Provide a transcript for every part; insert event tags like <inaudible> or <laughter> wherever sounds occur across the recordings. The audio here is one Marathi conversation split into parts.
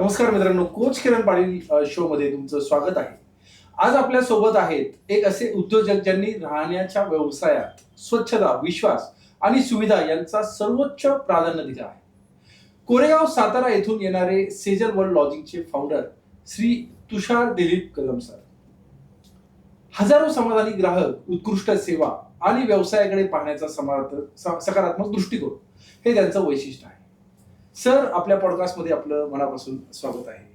नमस्कार मित्रांनो कोच किरण पाटील शो मध्ये तुमचं स्वागत आहे. आज आपल्यासोबत आहेत एक असे उद्योजक ज्यांनी राहण्याच्या व्यवसायात स्वच्छता विश्वास आणि सुविधा यांचा सर्वोच्च प्राधान्य दिला आहे. कोरेगाव सातारा येथून येणारे सेजल वर्ल्ड लॉजिंगचे फाउंडर श्री तुषार दिलीप कदम सर हजारो समाधानी ग्राहक उत्कृष्ट सेवा आणि व्यवसायाकडे पाहण्याचा समार्थ- सकारात्मक दृष्टिकोन हे त्यांचं वैशिष्ट्य आहे. सर आपल्या पॉडकास्टमध्ये आपलं मनापासून स्वागत आहे.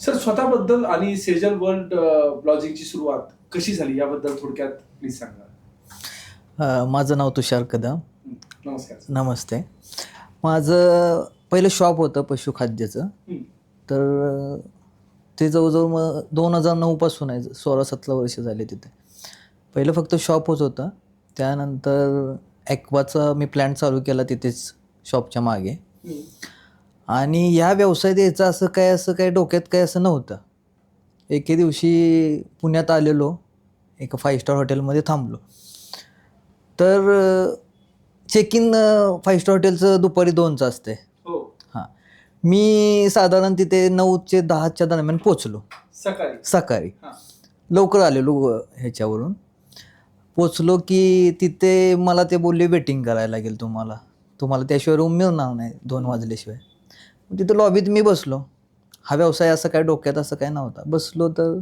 सर स्वतःबद्दल आणि सेजल वर्ल्ड ब्लॉजिंगची सुरुवात कशी झाली? याबद्दल थोडक्यात प्लीज सांगा. माझं नाव तुषार कदम. नमस्कार. नमस्ते. माझं पहिलं शॉप होतं पशुखाद्याचं. तर ते जवळजवळ मग दोन हजार नऊपासून आहे. सोळा सतरा वर्ष झाले तिथे. पहिलं फक्त शॉपच होतं. त्यानंतर ॲक्वाचा मी प्लॅन चालू केला तिथेच शॉपच्या मागे. आणि ह्या व्यवसायात यायचं असं काय असं काय डोक्यात काय असं नव्हतं. एके दिवशी पुण्यात आलेलो एका फाईव्ह स्टार हॉटेलमध्ये थांबलो. तर चेक इन फाईव्ह स्टार हॉटेलचं दुपारी दोनचं असते हो. हां. मी साधारण तिथे नऊचे दहाच्या दरम्यान पोचलो सकाळी. सकाळी. हां. लवकर आलेलो ह्याच्यावरून. पोचलो की तिथे मला ते बोलले वेटिंग करायला लागेल तुम्हाला. तुम्हाला त्याशिवाय रूम मिळणार नाही दोन वाजल्याशिवाय. मग तिथं लॉबीत मी बसलो. हा व्यवसाय असं काय डोक्यात असं काय नव्हता. बसलो तर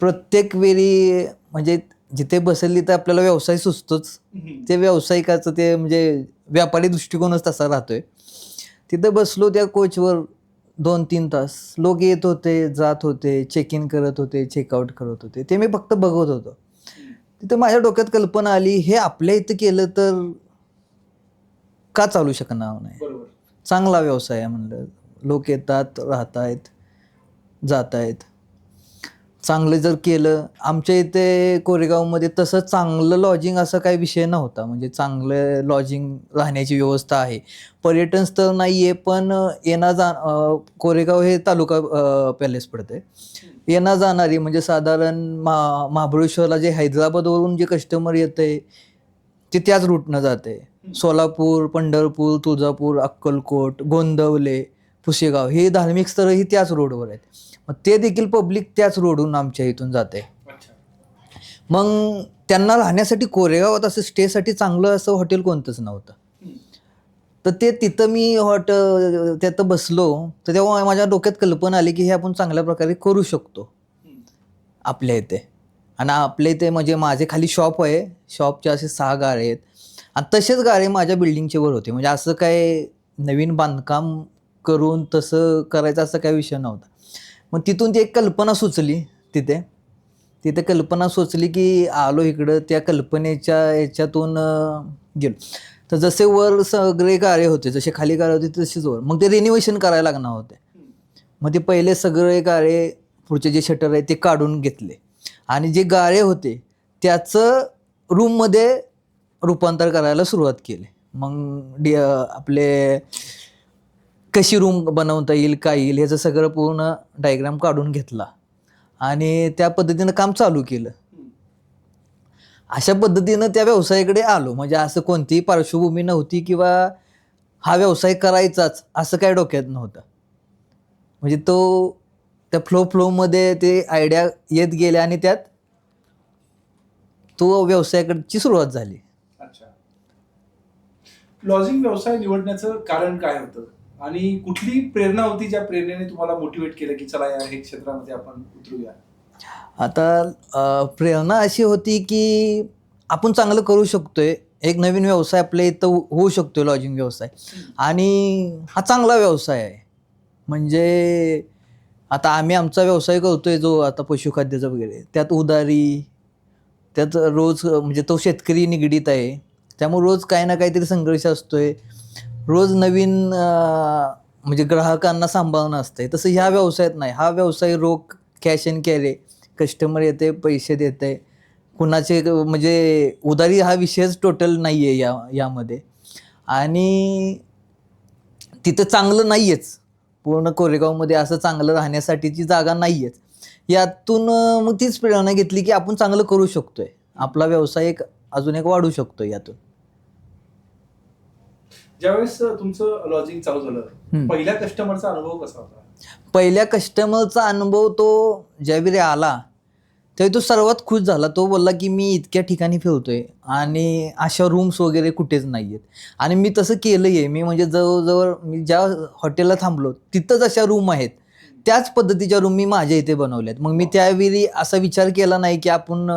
प्रत्येक वेळी म्हणजे जिथे बसेल तिथे आपल्याला व्यवसाय सुचतोच. ते व्यावसायिकाचं ते म्हणजे व्यापारी दृष्टिकोनच तसा राहतोय. तिथं बसलो त्या कोचवर दोन तीन तास. लोक येत होते जात होते चेक इन करत होते चेकआउट करत होते. ते मी फक्त बघत होतो. तिथं माझ्या डोक्यात कल्पना आली हे आपल्या इथं केलं तर का चालू शकणार नाही? बरोबर. चांगला व्यवसाय आहे म्हणलं. लोक येतात राहत आहेत जात आहेत चांगलं जर केलं आमच्या इथे कोरेगावमध्ये तसं चांगलं लॉजिंग असा काही विषय नव्हता. म्हणजे चांगलं लॉजिंग राहण्याची व्यवस्था आहे. पर्यटन स्थळ नाही आहे पण येणं जा कोरेगाव हे तालुका पॅलेस पडते येणं जाणारी म्हणजे साधारण मा महाबळेश्वरला जे हैदराबादवरून जे कस्टमर येते ते त्याच रूटनं जाते. सोलापूर पंढरपूर तुळजापूर अक्कलकोट गोंदवले पुशेगाव हे धार्मिक स्थळं ही त्याच रोडवर आहेत. मग ते देखील पब्लिक त्याच रोडहून आमच्या इथून जाते. मग त्यांना राहण्यासाठी कोरेगावात असं स्टेसाठी चांगलं असं हॉटेल कोणतंच नव्हतं. तर ते तिथं मी हॉट त्यात बसलो तर तेव्हा माझ्या डोक्यात कल्पना आली की हे आपण चांगल्या प्रकारे करू शकतो. आपल्या इथे. आणि आपले ते म्हणजे माझे खाली शॉप आहे. शॉपचे असे सहा गाळे आहेत. आणि तसेच गाळे माझ्या बिल्डिंगचे वर होते. म्हणजे असं काय नवीन बांधकाम करून तसं करायचं असं काही विषय नव्हता. मग तिथून ती एक कल्पना सुचली तिथे. तिथे कल्पना सुचली की आलो इकडं. त्या कल्पनेच्या याच्यातून गेलो. तर जसे वर सगळे गाळे होते जसे खाली गाळे होते तसेच वर. मग ते रिनिवेशन करायला लागणार होते. मग ते पहिले सगळे गाळे पुढचे जे शटर आहे ते काढून घेतले. आणि जे गाळे होते त्याचं रूममध्ये रूपांतर करायला सुरुवात केली. मग डी आपले कशी रूम बनवता येईल काय येईल ह्याचं सगळं पूर्ण डायग्राम काढून घेतला. आणि त्या पद्धतीनं काम चालू केलं. अशा पद्धतीनं त्या व्यवसायाकडे आलो. म्हणजे असं कोणतीही पार्श्वभूमी नव्हती किंवा हा व्यवसाय करायचाच असं काय डोक्यात नव्हतं. म्हणजे तो त्या फ्लो फ्लोमध्ये ते आयडिया येत गेल्या आणि त्यात तो व्यवसायाकडची सुरुवात झाली. अच्छा. लॉजिंग व्यवसाय निवडण्याचं कारण काय होतं? आणि कुठली प्रेरणा होती ज्या प्रेरणेने तुम्हाला मोटिवेट केलं की चला या हे क्षेत्रामध्ये आपण उतरूया? आता प्रेरणा अशी होती की आपण चांगलं करू शकतोय. एक नवीन व्यवसाय आपल्या इथं हो- होऊ शकतोय लॉजिंग व्यवसाय. आणि हा चांगला व्यवसाय आहे. म्हणजे आता आम्ही आमचा व्यवसाय करतोय जो आता पशुखाद्याचा वगैरे. त्यात उदारी त्यात रोज म्हणजे तो शेतकरी निगडीत आहे. त्यामुळे रोज काही ना काहीतरी संघर्ष असतोय. रोज नवीन म्हणजे ग्राहकांना सांभाळणं असतंय. तसं ह्या व्यवसायात नाही. हा व्यवसाय रोख कॅश अँड कॅरे कस्टमर येते पैसे देते कुणाचे म्हणजे उदारी हा विषयच टोटल नाही आहे या यामध्ये. आणि तिथं चांगलं नाही आहेच पूर्ण कोरेगावमध्ये असं चांगलं राहण्यासाठीची जागा नाही आहेच यातून मग तीच प्रेरणा घेतली की आपण चांगलं करू शकतोय. आपला व्यवसाय एक अजून एक वाढू शकतो यातून. ज्यावेळेस तुमचं लॉजिंग चालू झालं. पहिल्या कस्टमरचा अनुभव कसा होता? पहिल्या कस्टमरचा अनुभव तो ज्यावेळी आला त्यावेळी तो सर्वात खुश झाला. तो बोलला की मी इतक्या ठिकाणी फिरतोय आणि अशा रूम्स वगैरे कुठेच नाही आहेत आणि मी तसं केलं आहे मी म्हणजे जवळजवळ मी ज्या हॉटेलला थांबलो तिथंच अशा रूम आहेत. त्याच पद्धतीच्या रूम मी माझ्या इथे बनवल्यात. मग मी त्यावेळी असा विचार केला नाही की आपण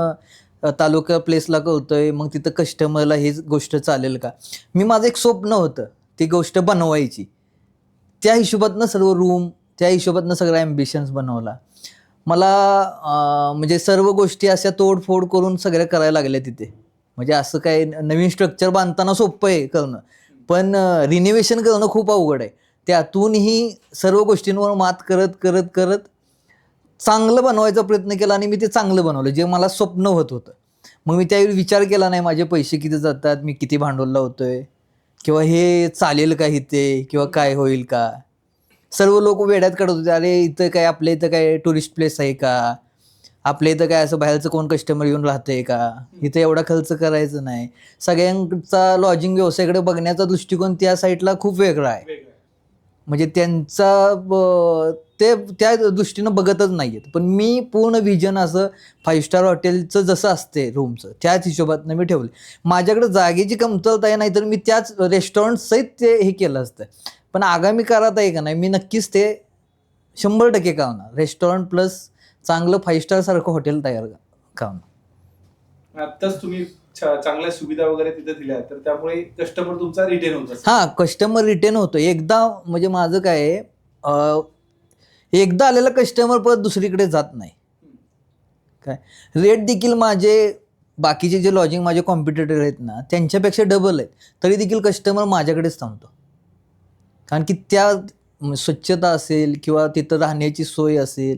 तालुका प्लेसला करतोय मग तिथं कस्टमरला हेच गोष्ट चालेल का? मी माझं एक स्वप्न होतं ती गोष्ट बनवायची. त्या हिशोबातनं सर्व रूम त्या हिशोबातनं सगळा ॲम्बिशन्स बनवला. मला म्हणजे सर्व गोष्टी अशा तोडफोड करून सगळ्या करायला लागल्या तिथे. म्हणजे असं काय नवीन स्ट्रक्चर बांधताना सोपं आहे करणं. पण रिनिव्हेशन करणं खूप अवघड आहे. त्यातूनही सर्व गोष्टींवर मात करत करत करत चांगलं बनवायचा प्रयत्न केला आणि मी ते चांगलं बनवलं जे मला स्वप्न होत होतं. मग मी त्यावेळी विचार केला नाही माझे पैसे किती जातात मी किती भांडवल लावतोय किंवा हे चालेल का इथे? किंवा काय होईल का? सर्व लोक वेड्यात काढत होते. अरे इथं काय आपल्या इथं काय टुरिस्ट प्लेस आहे का? आपल्या इथं काय असं बाहेरचं कोण कस्टमर येऊन राहतंय का? इथं एवढा खर्च करायचं नाही. सगळ्यांचा लॉजिंग व्यवसायाकडे बघण्याचा दृष्टिकोन त्या साईडला खूप वेगळा आहे. म्हणजे त्यांचा ते त्या दृष्टीनं बघतच नाही आहेत पण मी पूर्ण विजन असं फाईव्ह स्टार हॉटेलचं जसं असते रूमचं त्याच हिशोबातनं मी ठेवलं माझ्याकडे जागेची कमतरता आहे नाही तर मी त्याच रेस्टॉरंट सहित ते हे केलं असतं. पण आगामी काळात आहे का नाही मी नक्कीच ते शंभर टक्के करणार रेस्टॉरंट प्लस चांगलं फाईव्ह स्टार सारखं हॉटेल तयार करणार आत्ताच तुम्ही चांगल्या सुविधा वगैरे तिथे दिल्या तर त्यामुळे कस्टमर तुमचा रिटेन होत. हां कस्टमर रिटर्न होतो एकदा म्हणजे माझं काय एकदा आलेला कस्टमर परत दुसरीकडे जात नाही. काय? रेट देखील माझे बाकीचे जे लॉजिंग माझे कॉम्पिटिटर आहेत ना त्यांच्यापेक्षा डबल आहेत. तरी देखील कस्टमर माझ्याकडेच थांबतो. कारण की त्या स्वच्छता असेल किंवा तिथं राहण्याची सोय असेल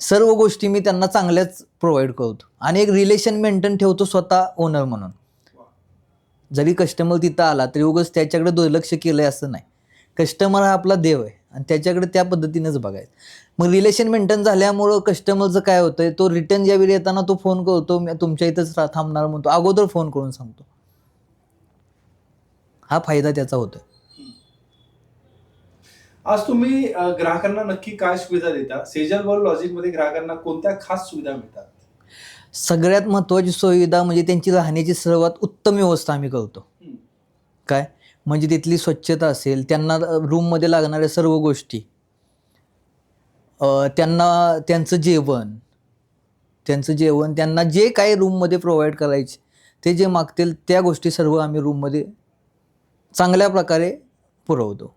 सर्व गोष्टी मी त्यांना चांगल्याच प्रोव्हाइड करतो. आणि एक रिलेशन मेंटेन ठेवतो स्वतः ओनर म्हणून. जरी कस्टमर तिथं आला तरी उगाच त्याच्याकडे दुर्लक्ष केलं आहे असं नाही. कस्टमर हा आपला देव आहे आणि त्याच्याकडे त्या पद्धतीनेच बघायचं. मग रिलेशन मेंटेन झाल्यामुळं कस्टमरचं काय होतंय? तो रिटर्न ज्यावेळी येताना तो फोन करतो मी तुमच्या इथंच रा- थांबणार म्हणतो अगोदर फोन करून सांगतो. हा फायदा त्याचा होतोय. आज तुम्ही ग्राहकांना नक्की काय सुविधा देता? सेजल वर्ल्ड लॉजिकमध्ये ग्राहकांना कोणत्या खास सुविधा मिळतात? सगळ्यात महत्त्वाची सुविधा म्हणजे त्यांची राहण्याची सर्वात उत्तम व्यवस्था आम्ही करतो. काय? म्हणजे तिथली स्वच्छता असेल त्यांना रूममध्ये लागणाऱ्या सर्व गोष्टी. त्यांना त्यांचं जेवण. त्यांचं जेवण त्यांना जे काही रूममध्ये प्रोव्हाइड करायचे ते जे मागतील त्या गोष्टी सर्व आम्ही रूममध्ये चांगल्या प्रकारे पुरवतो.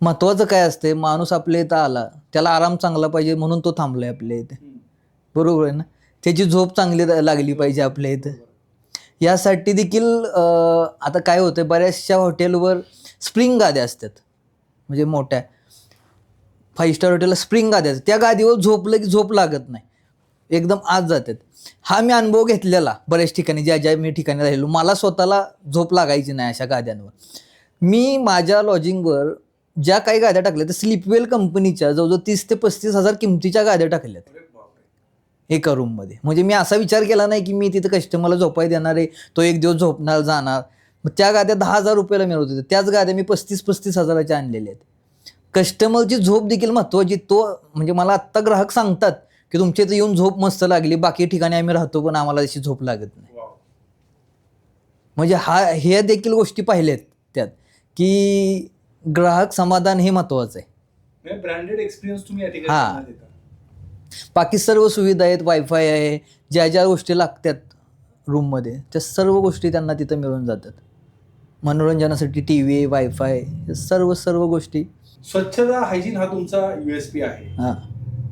महत्त्वाचं काय असते? माणूस आपल्या इथं आला त्याला आराम चांगला पाहिजे म्हणून तो थांबलाय आपल्या इथे. बरोबर आहे ना? त्याची झोप चांगली लागली पाहिजे आपल्या इथं. यासाठी देखील आता काय होतं बऱ्याचशा हॉटेलवर स्प्रिंग गाद्या असतात. म्हणजे मोठ्या. फाईव्ह स्टार हॉटेलला स्प्रिंग गाद्या असतात. त्या गादीवर झोपलं की झोप लागत नाही. एकदम आत जातात. हा मी अनुभव घेतलेला बऱ्याच ठिकाणी ज्या ज्या मी ठिकाणी राहिलो. मला स्वतःला झोप लागायची नाही अशा गाद्यांवर. मी माझ्या लॉजिंगवर ज्या काही गाद्या टाकल्या त्या स्लिपवेल कंपनीच्या जवळजवळ तीस ते पस्तीस हजार किमतीच्या गाद्या टाकल्यात. एका रूममध्ये म्हणजे मी असा विचार केला नाही की मी तिथं कस्टमरला झोपाय देणार आहे तो एक दिवस झोपणार जाणार. मग त्या गाद्या दहा हजार रुपयाला मिळत होत्या. त्याच गाद्या मी पस्तीस पस्तीस हजाराच्या आणलेल्या आहेत. कस्टमरची झोप देखील महत्त्वाची तो म्हणजे मला आत्ता ग्राहक सांगतात की तुमच्या इथं येऊन झोप मस्त लागली बाकी ठिकाणी आम्ही राहतो पण आम्हाला तशी झोप लागत नाही. म्हणजे हा हे देखील गोष्टी पाहिल्यात त्यात की ग्राहक समाधान हे महत्त्वाचं आहे. म्हणजे ब्रँडेड एक्सपिरियन्स तुम्ही या ठिकाणी हा. त्यांना देता. बाकी सर्व सुविधा आहेत वायफाय आहे ज्या ज्या गोष्टी लागतात रूममध्ये त्या सर्व गोष्टी त्यांना तिथं मिळून जातात. मनोरंजनासाठी टी व्ही वायफाय हे सर्व सर्व गोष्टी. स्वच्छता हायजीन हा तुमचा युएसपी आहे. हां.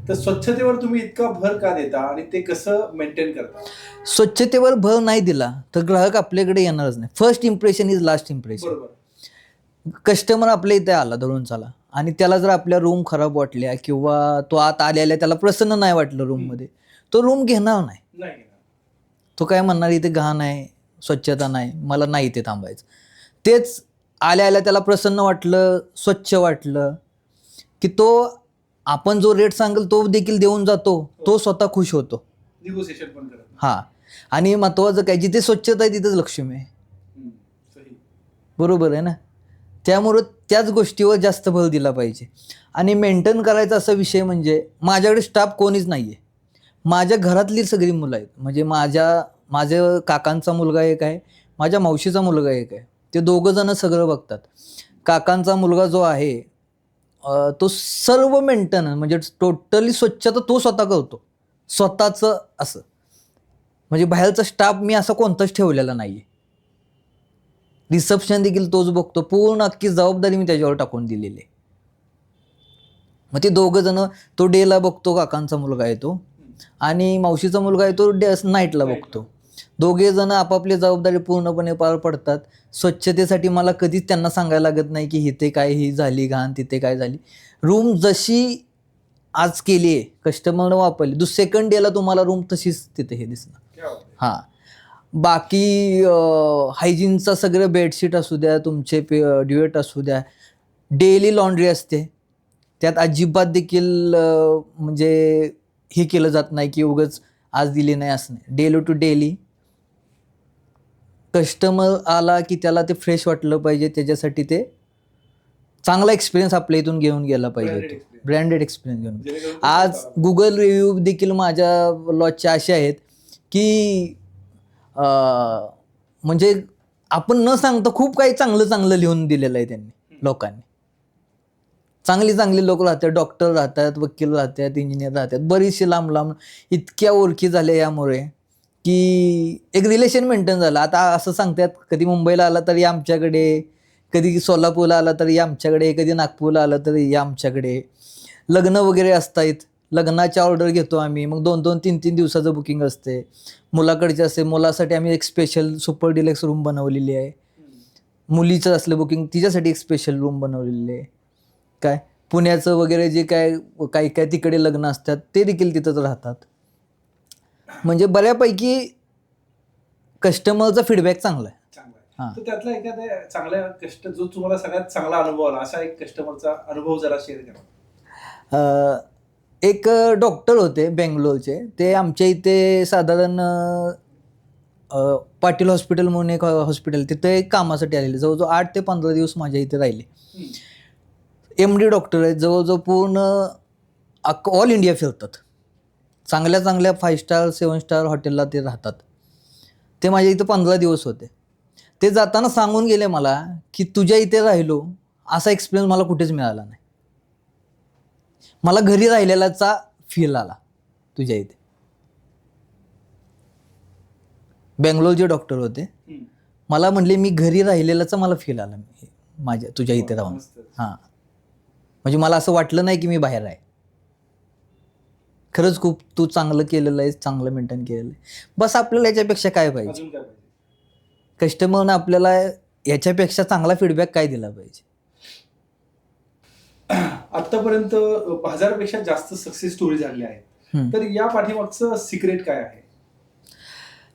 तर स्वच्छतेवर तुम्ही इतका भर का देता आणि ते कसं मेंटेन करता? स्वच्छतेवर भर नाही दिला तर ग्राहक आपल्याकडे येणारच नाही. First impression is last impression बरोबर. कस्टमर आपल्या इथे आला धरून चाला आणि त्याला जर आपल्या रूम खराब वाटल्या किंवा तो आत आल्या त्याला प्रसन्न नाही वाटलं रूममध्ये तो रूम घेणार नाही. तो काय म्हणणार इथे घाण आहे स्वच्छता नाही मला नाही इथे थांबायचं. तेच आल्या आल्या त्याला प्रसन्न वाटलं स्वच्छ वाटलं की तो आपण जो रेट सांगेल तो देखील देऊन जातो तो स्वतः खुश होतो. हां. आणि महत्त्वाचं काय जिथे स्वच्छता आहे तिथेच लक्ष्मी आहे. बरोबर आहे ना? त्यामुळं त्याच गोष्टीवर जास्त भर दिला पाहिजे. आणि मेंटेन करायचा असा विषय म्हणजे माझ्याकडे स्टाफ कोणीच नाही आहे माझ्या घरातली सगळी मुलं आहेत. म्हणजे माझ्या माझ्या काकांचा मुलगा एक आहे माझ्या मावशीचा मुलगा एक आहे. ते दोघं जण सगळं बघतात. काकांचा मुलगा जो आहे तो सर्व मेंटेन म्हणजे टोटली स्वच्छता तो स्वतः करतो. स्वतःचं असं. म्हणजे बाहेरचा स्टाफ मी असा कोणताच ठेवलेला नाही आहे रिसेप्शन देखील तोच बघतो. पूर्ण अख्खी जबाबदारी मी त्याच्यावर टाकून दिलेली आहे. मग ते दोघं जण तो डेला बघतो काकांचा मुलगा आहे तो. आणि मावशीचा मुलगा आहे तो डे नाईटला बघतो. दोघे जण आपापली जबाबदारी पूर्णपणे पार पडतात. स्वच्छतेसाठी मला कधीच त्यांना सांगायला लागत नाही की इथे काय ही झाली घाण तिथे काय झाली. रूम जशी आज केली आहे कस्टमरनं वापरली. दुस सेकंड डेला तुम्हाला रूम तशीच तिथे हे दिसणार. हां. बाकी हायजीनचं सगळं बेडशीट असू द्या तुमचे पे ड्युएट असू द्या. डेली लॉन्ड्री असते. त्यात अजिबात देखील म्हणजे हे केलं जात नाही की उगच आज दिली नाही असं नाही. डेली टू डेली कस्टमर आला की त्याला ते फ्रेश वाटलं पाहिजे त्याच्यासाठी ते चांगला एक्सपिरियन्स आपल्या इथून घेऊन गेला पाहिजे तो. ब्रँडेड एक्सपिरियन्स घेऊन. आज गुगल रिव्ह्यू देखील माझ्या लॉजचे असे आहेत की म्हणजे आपण न सांगता खूप काही चांगलं चांगलं लिहून दिलेलं आहे त्यांनी लोकांनी. चांगली चांगली लोक राहतात डॉक्टर राहतात वकील राहतात इंजिनियर राहतात. बरीचशी लांब लांब इतक्या ओळखी झाल्या यामुळे की एक रिलेशन मेंटेन झालं. आता असं सांगतात कधी मुंबईला आला तरी आमच्याकडे कधी सोलापूरला आला तरी आमच्याकडे कधी नागपूरला आला तरी या आमच्याकडे. लग्न वगैरे असतात लग्नाची ऑर्डर घेतो आम्ही. मग दोन दोन तीन तीन दिवसाचं बुकिंग असते. मुलाकडचे असते. मुलासाठी आम्ही एक स्पेशल सुपर डिलेक्स रूम बनवलेली आहे. मुलीचं असलं बुकिंग तिच्यासाठी एक स्पेशल रूम बनवलेली आहे. काय? पुण्याचं वगैरे जे काय काही काय तिकडे लग्न असतात ते देखील तिथंच राहतात. म्हणजे बऱ्यापैकी कस्टमरचा फीडबॅक चांगला आहे. चांगला हां. आहे. तर त्यातला एखाद्या चांगल्या कस्ट जो तुम्हाला सगळ्यात चांगला अनुभव आला असा एक कस्टमरचा अनुभव जरा शेअर करा. एक डॉक्टर होते बेंगलोरचे. ते आमच्या इथे साधारण पाटील हॉस्पिटल म्हणून एक हॉस्पिटल तिथे एक कामासाठी आलेले. जवळजवळ आठ ते पंधरा दिवस माझ्या इथे राहिले. एम डी डॉक्टर आहेत. जवळजवळ पूर्ण अक ऑल इंडिया फिरतात. चांगल्या चांगल्या फाईव्ह स्टार सेवन स्टार हॉटेलला ते राहतात. ते माझ्या इथं पंधरा दिवस होते. ते जाताना सांगून गेले मला की तुझ्या इथे राहिलो असा एक्सपिरियन्स मला कुठेच मिळाला नाही. मला घरी राहिलेलाचा फील आला तुझ्या इथे. बेंगलोरचे डॉक्टर होते. मला म्हणले मी घरी राहिलेलाचा मला फील आला माझ्या तुझ्या इथे राहून. हां. म्हणजे मला असं वाटलं नाही की मी बाहेर आहे. खरंच खूप तू चांगलं केलेलं आहे चांगलं मेंटेन केलेलं आहे. बस आपल्याला याच्यापेक्षा काय पाहिजे? कस्टमरनं आपल्याला याच्यापेक्षा चांगला फीडबॅक काय दिला पाहिजे? <clears throat> आतापर्यंत हजारपेक्षा जास्त सक्सेस स्टोरी झालेल्या आहेत. हम्म. तर या पाठीमागचं सिक्रेट काय आहे?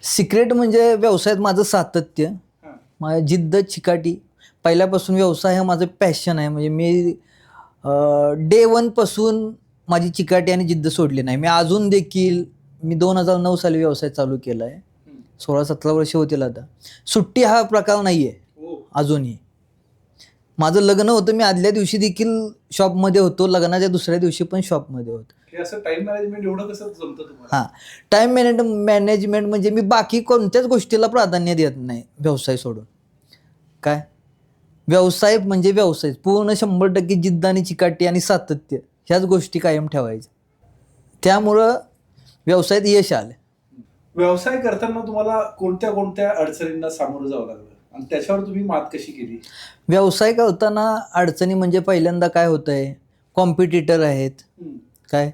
सिक्रेट म्हणजे व्यवसायात माझं सातत्य. हां. माझी जिद्द चिकाटी. पहिल्यापासून व्यवसाय हा माझं पॅशन आहे. म्हणजे मी डे वनपासून माझी चिकाटी आणि जिद्द सोडली नाही. मी अजून देखील मी दोन हजार नऊ साली व्यवसाय चालू केला आहे. सोळा सतरा वर्ष होतील आता. सुट्टी हा प्रकार नाही आहे हो. अजूनही. माझं लग्न होतं मी आदल्या दिवशी देखील शॉपमध्ये होतो. लग्नाच्या दुसऱ्या दिवशी पण शॉपमध्ये होतो. हे असं टाइम मॅनेजमेंट एवढं कसं जमतं तुम्हाला? हां. टाईम मॅनेज मॅनेजमेंट म्हणजे मी बाकी कोणत्याच गोष्टीला प्राधान्य देत नाही व्यवसाय सोडून. काय? व्यवसाय म्हणजे व्यवसाय. पूर्ण शंभर टक्के जिद्द आणि चिकाटी आणि सातत्य. ह्याच गोष्टी कायम ठेवायच्या. त्यामुळं व्यवसायात यश आलं. व्यवसाय करताना तुम्हाला कोणत्या कोणत्या अडचणींना सामोरं जावं लागलं? आणि त्याच्यावर तुम्ही मात कशी केली? व्यवसाय करताना अडचणी म्हणजे पहिल्यांदा काय होतं आहे कॉम्पिटिटर आहेत. काय?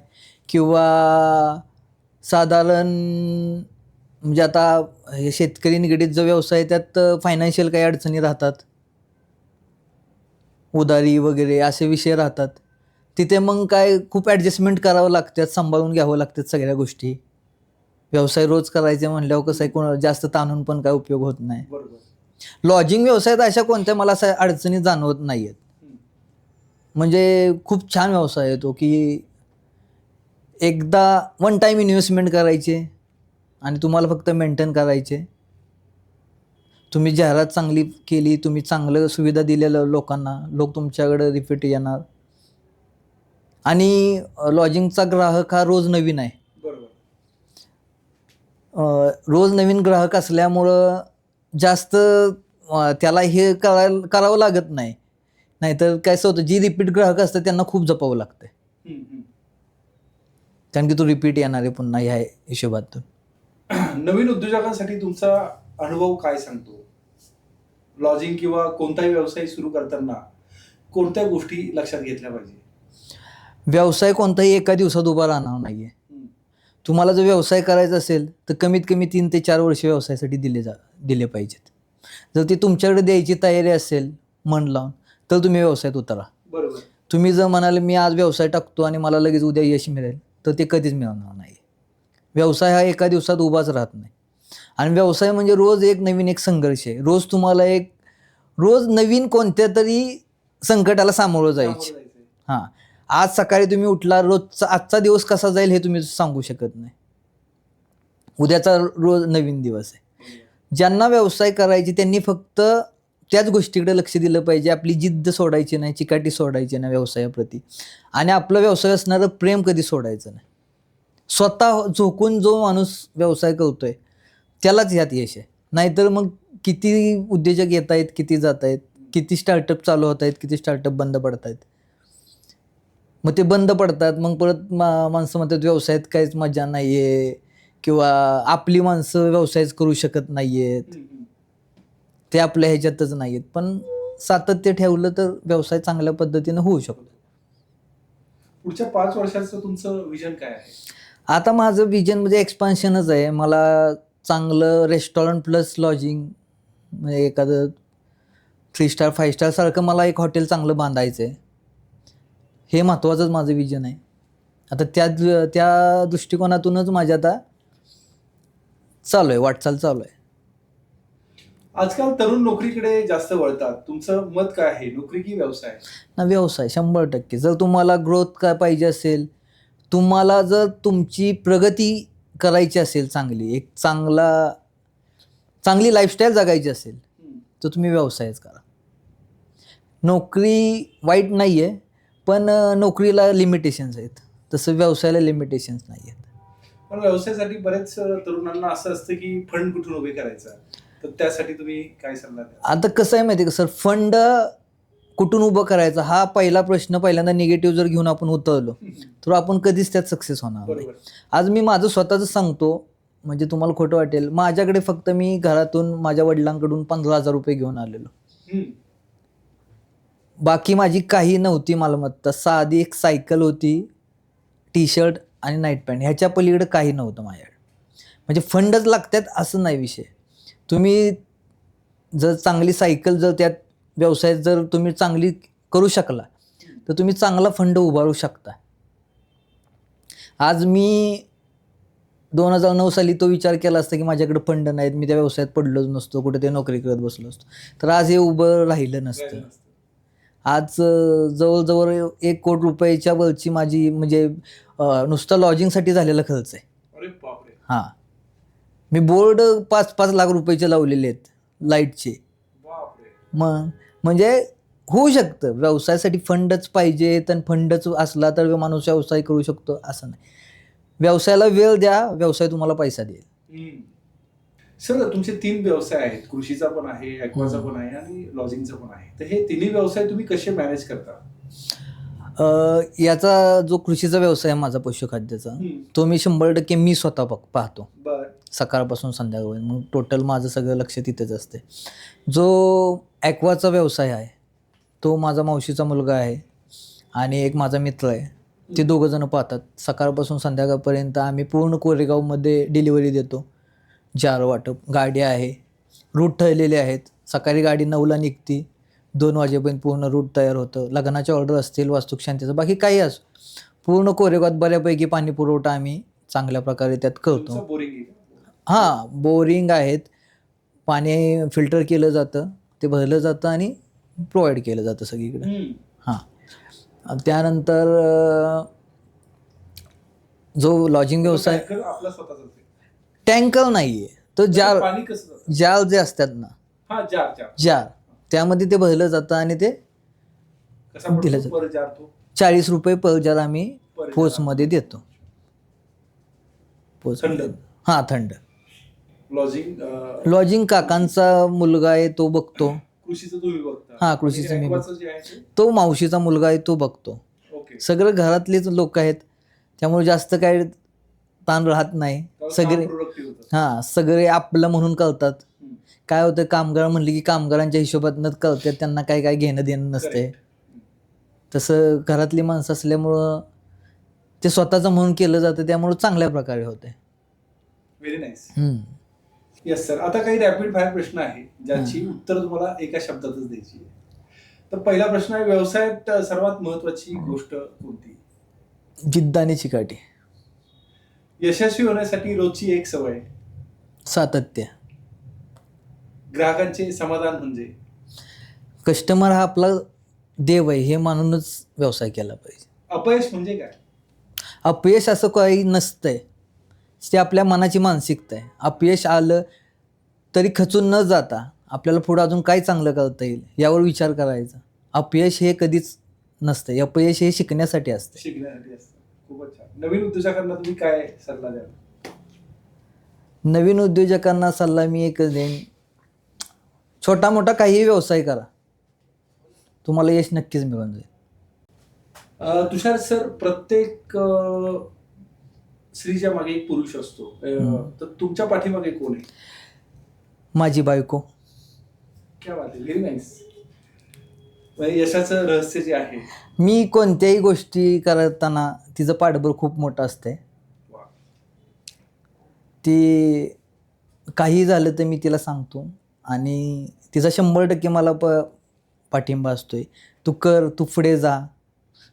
किंवा साधारण म्हणजे आता हे शेतकरी निगडीत जो व्यवसाय आहे त्यात फायनान्शियल काही अडचणी राहतात. उदारी वगैरे असे विषय राहतात. तिथे मग काय खूप ॲडजस्टमेंट करावं लागतात सांभाळून घ्यावं लागतात सगळ्या गोष्टी. व्यवसाय रोज करायचे म्हणल्यावर कसं आहे कोण जास्त ताणून पण काय उपयोग होत नाही. बरोबर. लॉजिंग व्यवसायात अशा कोणत्या मला अशा अडचणी जाणवत नाही आहेत. म्हणजे खूप छान व्यवसाय आहे तो की एकदा वन टाईम इन्व्हेस्टमेंट करायचे आणि तुम्हाला फक्त मेंटेन करायचे. तुम्ही जाहिरात चांगली केली तुम्ही चांगलं सुविधा दिलेलं लोकांना लोक तुमच्याकडे रिपीट येणार. आणि लॉजिंगचा ग्राहक हा रोज नवीन आहे. रोज नवीन ग्राहक असल्यामुळं जास्त त्याला हे करायला करावं लागत नाही. नाहीतर काय असं होतं जी रिपीट ग्राहक असतात त्यांना खूप जपावं लागतं. कारण की तो रिपीट येणार आहे पुन्हा ह्या हिशोबातून. <clears throat> नवीन उद्योजकांसाठी तुमचा अनुभव काय सांगतो? लॉजिंग किंवा कोणताही व्यवसाय सुरू करताना कोणत्या गोष्टी लक्षात घेतल्या पाहिजे? व्यवसाय कोणताही एका दिवसात उभा राहणार नाही आहे हम्म. तुम्हाला जर व्यवसाय करायचा असेल तर कमीत कमी तीन ते चार वर्ष व्यवसायासाठी दिले जा दिले पाहिजेत. जर ती तुमच्याकडे द्यायची तयारी असेल मन लावून तर तुम्ही व्यवसायात उतरा. बरोबर. तुम्ही जर म्हणाले मी आज व्यवसाय टाकतो आणि मला लगेच उद्या यश मिळेल तर ते कधीच मिळणार नाही. व्यवसाय हा एका दिवसात उभाच राहत नाही. आणि व्यवसाय म्हणजे रोज एक नवीन एक संघर्ष आहे. रोज तुम्हाला एक रोज नवीन कोणत्या तरी संकटाला सामोरं जायचे. हां. आज सकाळी तुम्ही उठला रोजचा आजचा दिवस कसा जाईल हे तुम्ही सांगू शकत नाही. उद्याचा रोज नवीन दिवस आहे. ज्यांना व्यवसाय करायची त्यांनी फक्त त्याच गोष्टीकडे लक्ष दिलं पाहिजे. आपली जिद्द सोडायची नाही चिकाटी सोडायची नाही व्यवसायाप्रती. आणि आपलं व्यवसाय असणारं प्रेम कधी सोडायचं नाही. स्वतः झोकून जो माणूस व्यवसाय करतोय त्यालाच ह्यात यश आहे. नाहीतर मग किती उद्योजक येत आहेत किती जात आहेत किती स्टार्टअप चालू होत आहेत किती स्टार्टअप बंद पडत आहेत मग ते बंद पडतात. मग परत मा माणसं म्हणतात व्यवसायात काहीच मजा नाही आहे किंवा आपली माणसं व्यवसायच करू शकत नाही आहेत. ते आपल्या ह्याच्यातच नाही आहेत पण सातत्य ठेवलं तर व्यवसाय चांगल्या पद्धतीनं होऊ शकतो. पुढच्या पाच वर्षाचं तुमचं विजन काय आहे? आता माझं विजन म्हणजे एक्सपान्शनच आहे. मला चांगलं रेस्टॉरंट प्लस लॉजिंग म्हणजे एखादं थ्री स्टार फाईव्ह स्टार सारखं मला एक हॉटेल चांगलं बांधायचं आहे हे महत्त्वाचंच माझं विजन आहे. आता त्या त्या दृष्टिकोनातूनच माझ्या आता चालू आहे वाटचाल चालू आहे. आजकाल तरुण नोकरीकडे जास्त वळतात. तुमचं मत काय आहे? नोकरी की व्यवसाय? ना व्यवसाय शंभर टक्के. जर तुम्हाला ग्रोथ काय पाहिजे असेल तुम्हाला जर तुमची प्रगती करायची असेल चांगली एक चांगला चांगली लाईफस्टाईल जगायची असेल. तर तुम्ही व्यवसायच करा. नोकरी वाईट नाही आहे पण नोकरीला लिमिटेशन्स आहेत. तसं व्यवसायाला लिमिटेशन्स नाही आहेत. पण व्यवसायासाठी बरेच तरुणांना असं असतं की फंड कुठून उभे करायचा? तर त्यासाठी तुम्ही काय सल्ला आता कसं आहे माहिती आहे का सर? फंड कुठून उभं करायचा? हा पहिला प्रश्न पहिल्यांदा निगेटिव्ह जर घेऊन आपण उतरलो तर आपण कधीच त्यात सक्सेस होणार नाही. आज मी माझं स्वतःच सांगतो म्हणजे तुम्हाला खोटं वाटेल माझ्याकडे फक्त मी घरातून माझ्या वडिलांकडून पंधरा हजार रुपये घेऊन आलेलो. बाकी माझी काही नव्हती मालमत्ता. साधी एक सायकल होती टी शर्ट आणि नाईट पॅन्ट ह्याच्या पलीकडे काही नव्हतं माझ्याकडे. म्हणजे फंडच लागतात असं नाही विषय. तुम्ही जर चांगली सायकल जर त्यात व्यवसायात जर तुम्ही चांगली करू शकला तर तुम्ही चांगला फंड उभारू शकता. आज मी दोन हजार नऊ साली तो विचार केला असता की माझ्याकडे फंड नाहीत मी त्या व्यवसायात पडलोच नसतो कुठे ते नोकरी करत बसलो असतो. तर आज हे उभं राहिलं नसतं राहिलं नसतं. आज जवळजवळ एक कोटी रुपयाच्या वरची माझी म्हणजे नुसतं लॉजिंगसाठी झालेला खर्च आहे. हां. मी बोर्ड पाच पाच लाख रुपयाचे लावलेले आहेत लाईटचे मग म्हणजे होऊ शकतं. व्यवसायासाठी फंडच पाहिजे आणि फंडच असला तर माणूस व्यवसाय करू शकतो असं नाही. व्यवसायाला वेळ द्या व्यवसाय तुम्हाला पैसा देईल. सर तुमचे तीन व्यवसाय आहेत. कृषीचा पण आहे ॲक्वाचा हम्म. पण आहे आणि लॉजिंगचा पण आहे. तर हे तिन्ही व्यवसाय तुम्ही कसे मॅनेज करता? याचा जो कृषीचा व्यवसाय आहे माझा पशुखाद्याचा. तो मी शंभर टक्के मी स्वतः बघ पाहतो. सकाळपासून संध्याकाळ मग टोटल माझं सगळं लक्ष तिथेच असते. जो ॲक्वाचा व्यवसाय आहे तो माझा मावशीचा मुलगा आहे आणि एक माझा मित्र आहे. ते दोघं जण पाहतात. सकाळपासून संध्याकाळपर्यंत आम्ही पूर्ण कोरेगावमध्ये डिलिव्हरी देतो. जार वाटप गाडी आहे. रूट ठरलेले आहेत. सकाळी गाडी नऊला निघती. दोन वाजेपर्यंत पूर्ण रूट तयार होतं. लग्नाच्या ऑर्डर असतील वास्तुशांतीचं बाकी काही असो. पूर्ण कोरेगावात बऱ्यापैकी पाणी पुरवठा आम्ही चांगल्या प्रकारे त्यात करतो? हां बोरिंग आहेत. पाणी फिल्टर केलं जातं. ते भरलं जातं आणि प्रोव्हाइड केलं जातं सगळीकडे. हां. त्यानंतर जो लॉजिंग व्यवसाय टँकर आपला स्वतःचा आहे. टँकर नाही आहे तो जार पाणी कसं जातं? जाल जे असतात ना. हा जार जार जार त्यामध्ये ते भरलं जातं आणि ते कसा दिला पडतो जातो. पर जार तो? चाळीस रुपये पर जार आम्ही पर जार. पोचमध्ये देतो. पोचमध्ये थंड? हां थंड. लॉजिंग अं, लॉजिंग काकांचा मुलगा आहे तो बघतो. कृषीचं तुम्ही बघता. हा, कृषीचं आणि मी aquaचं जे आहे ते? तो मावशीचा मुलगा आहे तो बघतो. ओके. सगळं घरातलेच लोक आहेत. त्यामुळे जास्त काय ताण राहत नाही. सगळे हां सगळे आपलं म्हणून हम्म. काय होतं कामगार म्हणले की कामगारांच्या हिशोबातनं करतात त्यांना काय काय घेणं देणं नसते. तसं घरातली माणसं असल्यामुळं ते स्वतःचं म्हणून केलं जातं त्यामुळं चांगल्या प्रकारे होते. Very nice. येस सर आता काही रॅपिड फायर प्रश्न आहे ज्याची उत्तर तुम्हाला एका शब्दातच द्यायची आहे. तर पहिला प्रश्न आहे व्यवसायात सर्वात महत्वाची गोष्ट कोणती? जिद्द आणि चिकाटी. यशस्वी होण्यासाठी रोजची एक सवय. सातत्य. ग्राहकांचे समाधान म्हणजे? कस्टमर हा आपला देव आहे हे मानूनच व्यवसाय केला पाहिजे. अपयश म्हणजे काय? अपयश असं काही नसतंय. ते आपल्या मनाची मानसिकता आहे. अपयश आलं तरी खचून न जाता आपल्याला पुढं अजून काय चांगलं करता येईल यावर विचार करायचा. अपयश हे कधीच नसतं अपयश हे शिकण्यासाठी असतं शिकण्यासाठी असतं खूपच छान. नवीन उद्योजकांना तुम्ही काय सल्ला द्याल? नवीन उद्योजकांना सल्ला मी एकच देईन. छोटा मोठा काहीही व्यवसाय करा. तुम्हाला यश नक्कीच मिळून जाईल. अ, तुषार सर प्रत्येक अ, स्त्रीच्या मागे एक पुरुष असतो. अ. तर तुमच्या पाठीमागे कोण आहे? माझी बायको. क्या बात आहे. व्हेरी नाईस यशाचं रहस्य जे आहे. मी कोणत्याही गोष्टी करताना तिचं पाठबळ खूप मोठं असते वा. ती काही झालं तर मी तिला सांगतो. आणि तिचा शंभर टक्के मला प पाठिंबा असतोय. तू कर तू पुढे जा.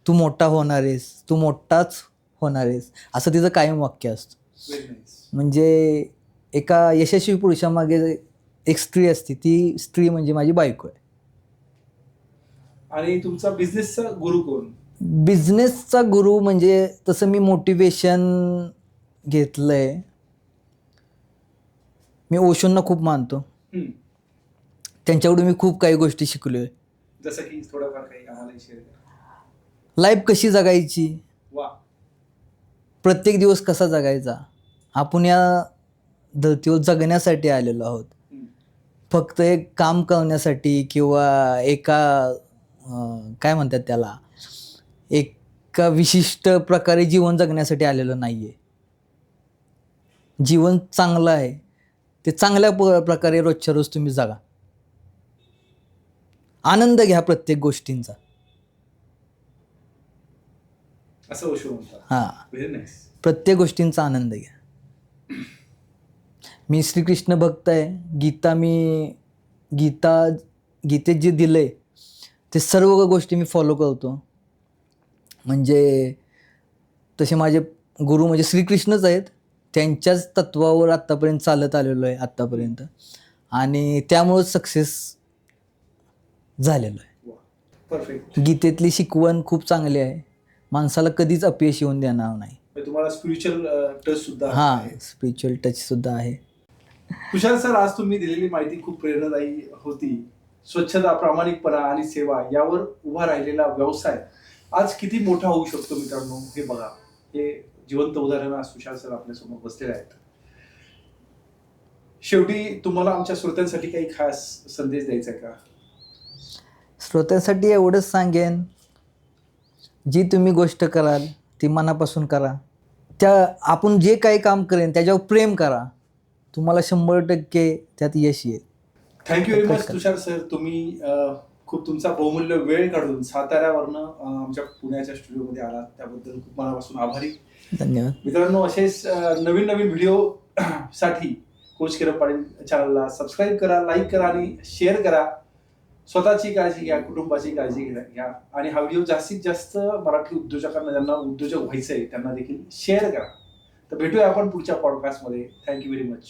तू मोठा होणार आहेस. तू मोठाच होणार आहेस. असं तिचं कायम वाक्य असतं. म्हणजे एका यशस्वी पुरुषामागे एक स्त्री असते. ती स्त्री म्हणजे माझी बायको आहे. आणि तुमचा बिझनेसचा गुरु कोण? बिझनेसचा गुरु म्हणजे तसं मी मोटिवेशन घेतलं आहे मी ओशोंना खूप मानतो. त्यांच्याकडून मी खूप काही गोष्टी शिकलो आहे जसं की थोडंफार काही आम्हाला शेअर करा. लाईफ कशी जगायची? वा. प्रत्येक दिवस कसा जगायचा? आपण या धर्तीवर जगण्यासाठी आलेलो आहोत. फक्त एक काम करण्यासाठी किंवा एका काय म्हणतात त्याला? एका विशिष्ट प्रकारे जीवन जगण्यासाठी आलेलं नाही आहे जीवन चांगलं आहे. ते चांगल्या प- प्रकारे रोजच्या रोज तुम्ही जगा. आनंद घ्या प्रत्येक गोष्टींचा. असं हां. प्रत्येक गोष्टींचा आनंद घ्या. मी श्रीकृष्ण भक्त आहे. गीता मी गीता गीतेत जे दिलं आहे ते सर्व गोष्टी मी फॉलो करतो. म्हणजे तसे माझे गुरु म्हणजे श्रीकृष्णच आहेत. त्यांच्याच तत्वावर आत्तापर्यंत चालत आलेलो आहे आत्तापर्यंत. आणि त्यामुळंच सक्सेस झालेलो आहे. गीतेतली शिकवण खूप चांगली आहे. माणसाला कधीच अपयश येऊन देणार नाही. तुम्हाला स्पिरिच्युअल टच सुद्धा हा. स्पिरिच्युअल टच सुद्धा आहे. तुषार सर आज तुम्ही दिलेली माहिती खूप प्रेरणादायी होती. स्वच्छता प्रामाणिकपणा आणि सेवा यावर उभा राहिलेला व्यवसाय आज किती मोठा होऊ शकतो मित्रांनो? हे बघा. हे जिवंत उदाहरण आज तुषार सर आपल्यासमोर बसलेले आहेत. शेवटी तुम्हाला आमच्या श्रोत्यांसाठी काही खास संदेश द्यायचा आहे का? श्रोत्यांसाठी एवढंच सांगेन जी तुम्ही गोष्ट कराल ती मनापासून करा. त्या आपण जे काही काम करेन त्याच्यावर प्रेम करा. तुम्हाला शंभर टक्के त्यात यश येईल. Thank you very much Tushar sir. तुम्ही अं, खूप तुमचा बहुमूल्य वेळ काढून साताऱ्यावरनं आमच्या पुण्याच्या स्टुडिओमध्ये आलात. त्याबद्दल खूप मनापासून आभारी. धन्यवाद. मित्रांनो असेच नवीन नवीन व्हिडिओ <clears throat> साठी कोच किरण पाटील चॅनलला सबस्क्राईब करा लाईक करा आणि शेअर करा. स्वतःची काळजी घ्या कुटुंबाची काळजी घ्या घ्या. आणि हा व्हिडिओ जास्तीत जास्त मराठी उद्योजकांना ज्यांना उद्योजक व्हायचं आहे त्यांना देखील शेअर करा. तर भेटूया आपण पुढच्या पॉडकास्टमध्ये थँक्यू व्हेरी मच